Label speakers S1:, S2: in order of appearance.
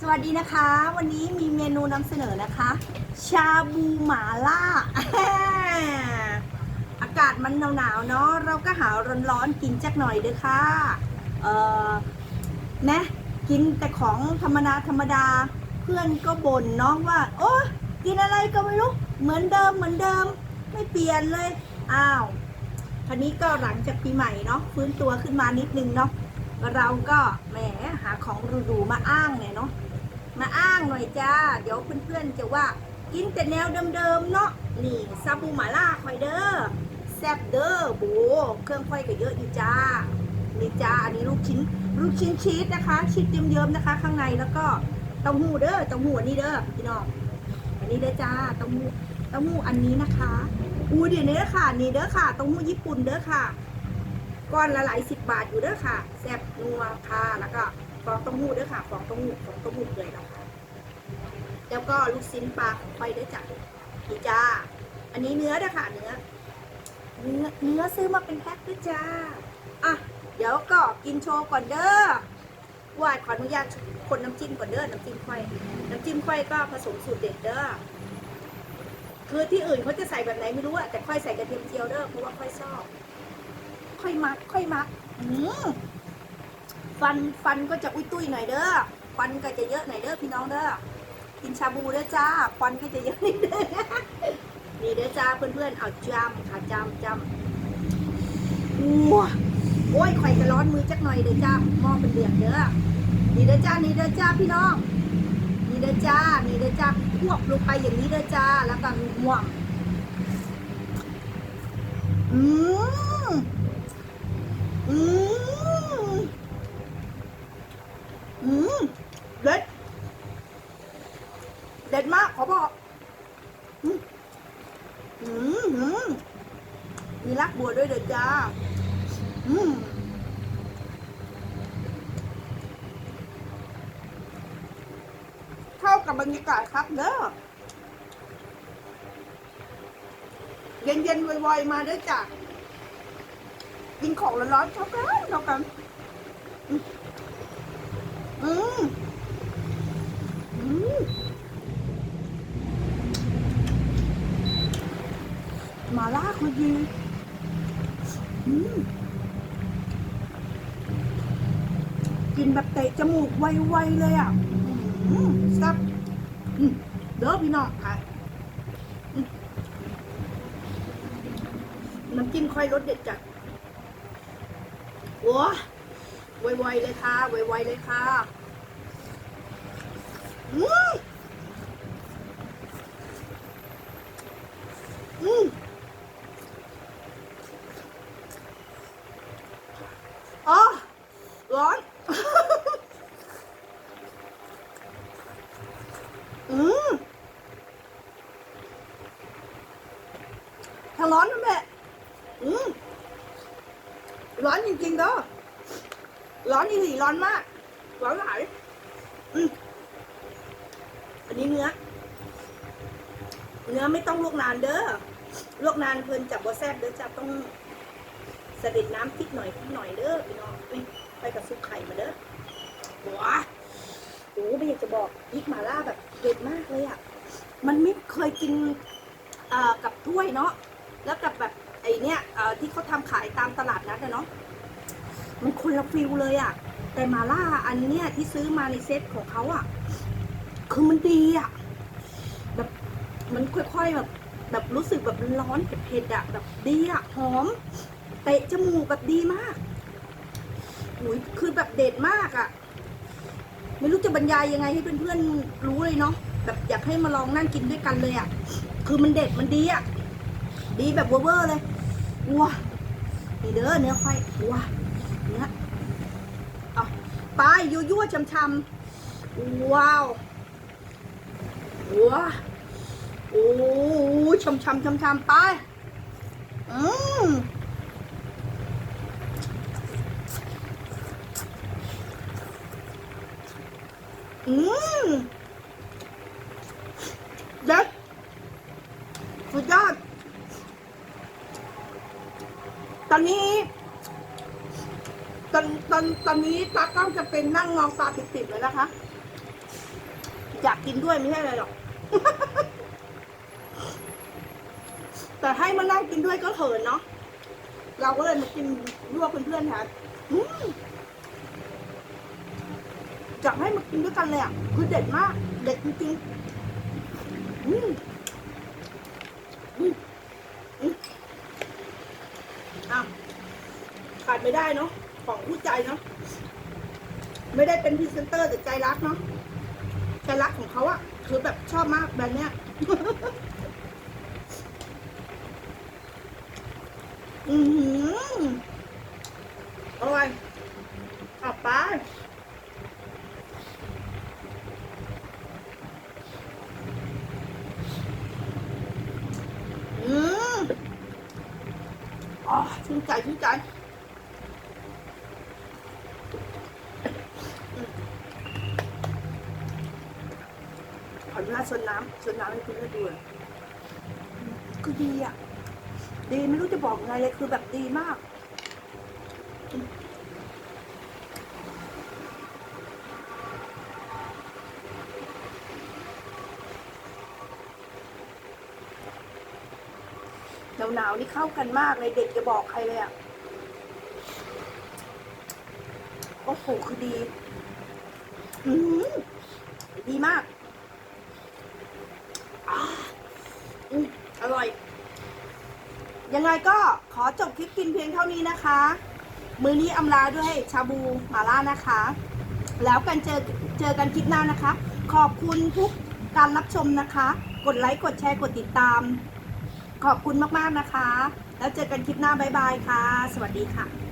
S1: สวัสดีนะคะ วันนี้มีเมนูนำเสนอนะคะ ชาบูหมาล่า อากาศมันหนาวๆเนาะเราก็หาร้อนๆกินจักหน่อยเด้อค่ะ เออนะกินแต่ของธรรมดาธรรมดาเพื่อนก็บ่นเนาะว่า โอ้กินอะไรก็ไม่รู้ เหมือนเดิมเหมือนเดิม ไม่เปลี่ยนเลย อ้าวทีนี้ก็หลังจากปีใหม่เนาะฟื้นตัวขึ้นมานิดนึงเนาะ เราก็แหมหาของหรูๆมาอ้างเนี่ยเนาะมาอ้างหน่อยจ้า เดี๋ยวเพื่อนๆจะว่ากินแต่แนวเดิมๆเนาะนี่ซาบูหมาล่าคอยเด้อแซบเด้อโบเครื่องไฟก็เยอะอยู่จ้านี่จ้าอันนี้ลูกชิ้นลูกชิ้นชีสนะคะชีสเยิ้มๆนะคะ ข้างในแล้วก็เต้าหู้เด้อเต้าหู้อันนี้เด้อพี่น้องอันนี้เด้อจ้าเต้าหู้เต้าหู้อันนี้นะคะอูเดี๋ยวนี้ค่ะนี่เด้อค่ะเต้าหู้ญี่ปุ่นเด้อค่ะ ก้อนละหลายสิบบาทอยู่เด้อค่ะแซ่บนัวค่ะแล้วก็ฟองเต้าหู้เด้อค่ะฟองเต้าหู้ฟองเต้าหู้เลยนะคะแล้วก็ลูกชิ้นปลาของไฟเด้จ้ะนี่จ้า อันนี้เนื้อเด้อค่ะเนื้อเนื้อเนื้อซื้อมาเป็นแพ็คด้วยจ้าอะเดี๋ยวก็กินโชว์ก่อนเด้อวายขออนุญาตคนน้ำจิ้มก่อนเด้อน้ำจิ้มไฟน้ำจิ้มไฟก็ผสมสูตรเด็ดเด้อคือที่อื่นเขาจะใส่แบบไหนไม่รู้อะแต่ค่อยใส่กระเทียมเจียวเด้อเพราะว่าค่อยชอบ ค่อยมักค่อยมักอืมฟันฟันก็จะอุ้ยตุ้ยหน่อยเด้อฟันก็จะเยอะหน่อยเด้อพี่น้องเด้อกินชาบูเด้อจ้าฟันก็จะเยอะนิดเด้อนี่เด้อจ้าเพื่อนๆเอาจำค่ะจำจำว้าโอ้ยข่อยจะร้อนมือจักหน่อยเด้อจ้ามอเป็นเดือดเด้อนี่เด้อจ้านี่เด้อจ้าพี่น้องนี่เด้อจ้านี่เด้อจ้าพวกลงไปอย่างนี้เด้อจ้าแล้วก็ม่วงอืม อืมอืมเด็ด เด็ดมากขอบอก อืมอืมมีรักบัวด้วยเด็ดจ้า อืมเข้ากับบรรยากาศครับเด้อเย็นๆไวๆมาด้อจ้ะ กินของร้อนๆเท่ากันเท่ากัน อืมอืมมาล่าคือดีอืมกินแบบเตะจมูกไวๆเลยอะซ่บเด้อพี่น้องค่ะน้ำจิ้มค่อยรสเด็ดจัด โอ้ไวๆเลยค่ะไวๆเลยค่ะ อืมอืมอ๋อร้อน อืมทางร้อนนะแม่อืม ร้อนจริงๆเด้อ ร้อนมากร้อนหลายอืมอันนี้เนื้อ เนื้อไม่ต้องลวกนานเด้อลวกนานเพลินจับบัแซ่บเด้อจับต้องเสด็จน้ำพริกหน่อยพริกหน่อยเด้อพี่น้องไปกับซุปไข่มาเด้อว้าโอ้ไม่อยากจะบอกพริกหมาล่าแบบเด็ดมากเลยอะ มันไม่เคยกินกับถ้วยเนาะแล้วกับแบบไอเนี้ยที่เขาทำขายตามตลาดนัดอะเนาะมันคนละฟิลเลยอะ แต่มาล่าอันเนี้ยที่ซื้อมาในเซ็ตของเขาอะคือมันดีอะแบบมันค่อยๆแบบ แบบรู้สึกแบบร้อนเผ็ดๆอะแบบดีอะหอมเตะจมูกแบบดีมากอุ้ยคือแบบเด็ดมากอะไม่รู้จะบรรยายยังไงให้เพื่อนๆรู้เลยเนาะแบบอยากให้มาลองนั่งกินด้วยกันเลยอะคือมันเด็ดมันดีอะดีแบบเวอร์เลยว้านี่เด้อเนื้อไฟว้าเนื้อ อาไปยั่วๆช้ำๆว้าวว้าโอ้ช้ำๆช้ำๆไปอืมอืมเด็ดสุดยอดตอนนี้ อนตอนนี้ตากล้องจะเป็นนั่งมองตาปิดๆเลยนะคะ อยากกินด้วยไม่ใช่อะไรหรอก แต่ให้มานั่งกินด้วยก็เขินเนาะเราก็เลยมากินร่วมเพื่อนๆแทนอืมอยากให้มากินด้วยกันเลยอะคือเด็ดมาก เด็ดจริงๆอืมอืมอืมอะขาดไม่ได้เนาะ ของผู้ใจเนาะไม่ได้เป็นพรีเซนเตอร์แต่ใจรักเนาะใจรักของเขาอะคือแบบชอบมากแบบเนี้ยอือหืออร่อยเอาไปอืมอ๋อชื่นใจชื่นใจ ขออนุญาตชนน้ำชนน้ำให้คุณได้ดูเลยอืมคือดีอะ ดีไม่รู้จะบอกไงเลยคือแบบดีมากหนาวหนาวๆนี่เข้ากันมากเลยเด็กจะบอกใครเลยอะ โอ้โหคือดี อืมดีมากอ่า อร่อย ยังไงก็ขอจบคลิปกินเพียงเท่านี้นะคะ มือนี้อำลาด้วยชาบูหมาล่านะคะ แล้วกันเจอเจอกันคลิปหน้านะคะ ขอบคุณทุกการรับชมนะคะ กดไลค์กดแชร์กดติดตาม ขอบคุณมากๆนะคะ แล้วเจอกันคลิปหน้าบ๊ายบายค่ะ สวัสดีค่ะ